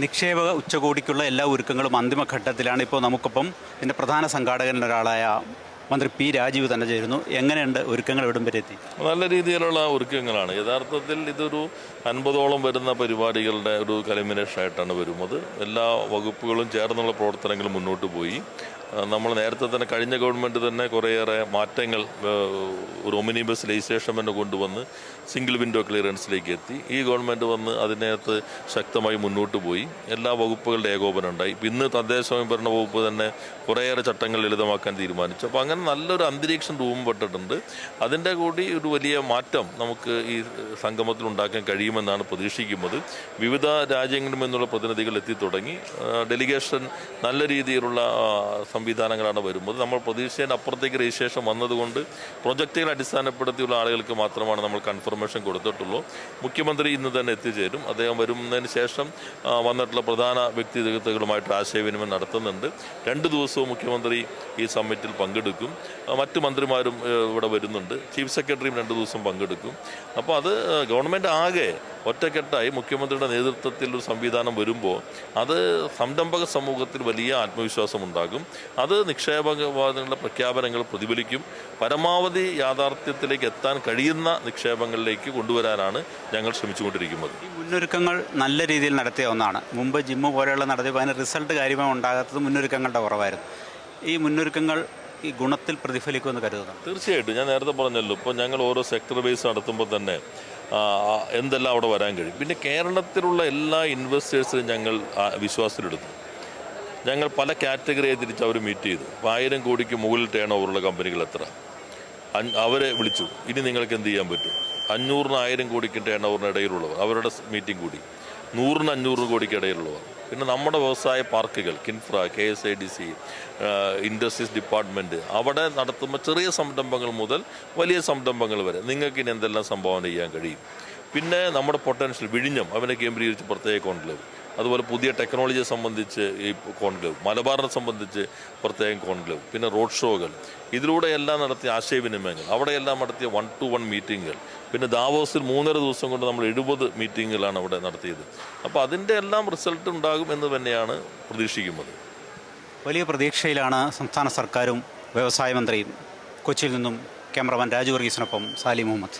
നിക്ഷേപക ഉച്ചകോടിക്കുള്ള എല്ലാ ഒരുക്കങ്ങളും അന്തിമഘട്ടത്തിലാണ് ഇപ്പോൾ നമുക്കൊപ്പം ഇതിന്റെ പ്രധാന സംഘാടകൻ ഒരാളായ മന്ത്രി പി രാജീവ് തന്നെ ചേരുന്നു. എങ്ങനെയുണ്ട് ഒരുക്കങ്ങൾ എവിടം വരെ എത്തി? നല്ല രീതിയിലുള്ള ഒരുക്കങ്ങളാണ്. യഥാർത്ഥത്തിൽ ഇതൊരു അൻപതോളം വരുന്ന പരിപാടികളുടെ ഒരു കലമിനേഷനായിട്ടാണ് വരുന്നത്. എല്ലാ വകുപ്പുകളും ചേർന്നുള്ള പ്രവർത്തനങ്ങൾ മുന്നോട്ട് പോയി. നമ്മൾ നേരത്തെ തന്നെ കഴിഞ്ഞ ഗവൺമെന്റ് തന്നെ കുറേയേറെ മാറ്റങ്ങൾ ഒരു ഒമിനിബസ് രജിസ്ട്രേഷൻ തന്നെ കൊണ്ടുവന്ന് സിംഗിൾ വിൻഡോ ക്ലിയറൻസിലേക്ക് എത്തി. ഈ ഗവൺമെന്റ് വന്ന് അതിനകത്ത് ശക്തമായി മുന്നോട്ട് പോയി. എല്ലാ വകുപ്പുകളുടെ ഏകോപനം ഉണ്ടായി. ഇന്ന് തദ്ദേശ സ്വയംഭരണ വകുപ്പ് തന്നെ കുറേയേറെ ചട്ടങ്ങൾ ലളിതമാക്കാൻ തീരുമാനിച്ചു. അപ്പോൾ അങ്ങനെ നല്ലൊരു അന്തരീക്ഷം രൂപപ്പെട്ടിട്ടുണ്ട്. അതിന്റെ കൂടി ഒരു വലിയ മാറ്റം നമുക്ക് ഈ സംഗമത്തിൽ ഉണ്ടാക്കാൻ കഴിയുമെന്നാണ് പ്രതീക്ഷിക്കുന്നത്. വിവിധ രാജ്യങ്ങളിൽ നിന്നുള്ള പ്രതിനിധികൾ എത്തി തുടങ്ങി. ഡെലിഗേഷൻ നല്ല രീതിയിലുള്ള സംവിധാനങ്ങളാണ് വരുന്നത്. നമ്മൾ പ്രതീക്ഷയുടെ അപ്പുറത്തേക്ക് രജിസ്ട്രേഷൻ വന്നതുകൊണ്ട് പ്രൊജക്റ്റുകൾ അടിസ്ഥാനപ്പെടുത്തിയുള്ള ആളുകൾക്ക് മാത്രമാണ് നമ്മൾ കൺഫർമേഷൻ കൊടുത്തിട്ടുള്ളൂ. മുഖ്യമന്ത്രി ഇന്ന് തന്നെ എത്തിച്ചേരും. അദ്ദേഹം വരുന്നതിന് ശേഷം വന്നിട്ടുള്ള പ്രധാന വ്യക്തിഗതകളുമായിട്ട് ആശയവിനിമയം നടത്തുന്നുണ്ട്. രണ്ട് ദിവസവും മുഖ്യമന്ത്രി ഈ സമ്മിറ്റിൽ പങ്കെടുക്കും. മറ്റ് മന്ത്രിമാരും ഇവിടെ വരുന്നുണ്ട്. ചീഫ് സെക്രട്ടറിയും രണ്ട് ദിവസം പങ്കെടുക്കും. അപ്പോൾ അത് ഗവൺമെന്റ് ആകെ ഒറ്റക്കെട്ടായി മുഖ്യമന്ത്രിയുടെ നേതൃത്വത്തിൽ ഒരു സംവിധാനം വരുമ്പോൾ അത് സംരംഭക സമൂഹത്തിൽ വലിയ ആത്മവിശ്വാസം ഉണ്ടാകും അത് നിക്ഷേപകവാദങ്ങളുടെ പ്രഖ്യാപനങ്ങൾ പ്രതിഫലിക്കും. പരമാവധി യാഥാർത്ഥ്യത്തിലേക്ക് എത്താൻ കഴിയുന്ന നിക്ഷേപങ്ങളിലേക്ക് കൊണ്ടുവരാനാണ് ഞങ്ങൾ ശ്രമിച്ചുകൊണ്ടിരിക്കുന്നത്. ഈ മുന്നൊരുക്കങ്ങൾ നല്ല രീതിയിൽ നടത്തിയ ഒന്നാണ്. മുമ്പ് ജിമ്മ് പോലെയുള്ള നടത്തിയപ്പോൾ അതിന് റിസൾട്ട് കാര്യമായി ഉണ്ടാകാത്തത് മുന്നൊരുക്കങ്ങളുടെ കുറവായിരുന്നു. ഈ മുന്നൊരുക്കങ്ങൾ ഈ ഗുണത്തിൽ പ്രതിഫലിക്കുമെന്ന് കരുതുന്നു. തീർച്ചയായിട്ടും. ഞാൻ നേരത്തെ പറഞ്ഞല്ലോ ഇപ്പോൾ ഞങ്ങൾ ഓരോ സെക്ടർ ബേസ് നടത്തുമ്പോൾ തന്നെ എന്തെല്ലാം അവിടെ വരാൻ കഴിയും? പിന്നെ കേരളത്തിലുള്ള എല്ലാ ഇൻവെസ്റ്റേഴ്സിനും ഞങ്ങൾ വിശ്വാസത്തിലെടുത്തു. ഞങ്ങൾ പല കാറ്റഗറിയെ തിരിച്ച് അവർ മീറ്റ് ചെയ്തു. അപ്പോൾ ആയിരം കോടിക്ക് മുകളിൽ ടേൺ ഓവറുള്ള കമ്പനികൾ എത്ര? അവരെ വിളിച്ചു. ഇനി നിങ്ങൾക്ക് എന്ത് ചെയ്യാൻ പറ്റും? അഞ്ഞൂറിന് ആയിരം കോടിക്ക് ടേൺ ഓവറിന് ഇടയിലുള്ളവർ അവരുടെ മീറ്റിംഗ് കൂടി. നൂറിന് അഞ്ഞൂറ് കോടിക്ക് ഇടയിലുള്ളവർ പിന്നെ നമ്മുടെ വ്യവസായ പാർക്കുകൾ KINFRA K S I D C industries department അവിടെ നടത്തുമ്പോൾ ചെറിയ സംരംഭങ്ങൾ മുതൽ വലിയ സംരംഭങ്ങൾ വരെ നിങ്ങൾക്ക് ഇനി എന്തെല്ലാം സംഭാവന ചെയ്യാൻ കഴിയും? പിന്നെ നമ്മുടെ പൊട്ടൻഷ്യൽ വിഴിഞ്ഞം അവനെ കേന്ദ്രീകരിച്ച് പ്രത്യേക കോൺക്ലേവ് അതുപോലെ പുതിയ ടെക്നോളജിയെ സംബന്ധിച്ച് ഈ കോൺക്ലേവ് മലബാറിനെ സംബന്ധിച്ച് പ്രത്യേകം കോൺക്ലേവ് പിന്നെ റോഡ് ഷോകൾ. ഇതിലൂടെ എല്ലാം നടത്തിയ ആശയവിനിമയങ്ങൾ അവിടെയെല്ലാം നടത്തിയ വൺ ടു വൺ മീറ്റിങ്ങുകൾ പിന്നെ ദാവോസിൽ മൂന്നര ദിവസം കൊണ്ട് നമ്മൾ എഴുപത് മീറ്റിങ്ങുകളാണ് അവിടെ നടത്തിയത്. അപ്പോൾ അതിന്റെ എല്ലാം റിസൾട്ട് ഉണ്ടാകും എന്ന് തന്നെയാണ് പ്രതീക്ഷിക്കുന്നത്. വലിയ പ്രതീക്ഷയിലാണ് സംസ്ഥാന സർക്കാരും വ്യവസായ മന്ത്രിയും കൊച്ചിയിൽ നിന്നും ക്യാമറമാൻ രാജു വർഗീസിനൊപ്പം സാലി മുഹമ്മദ്.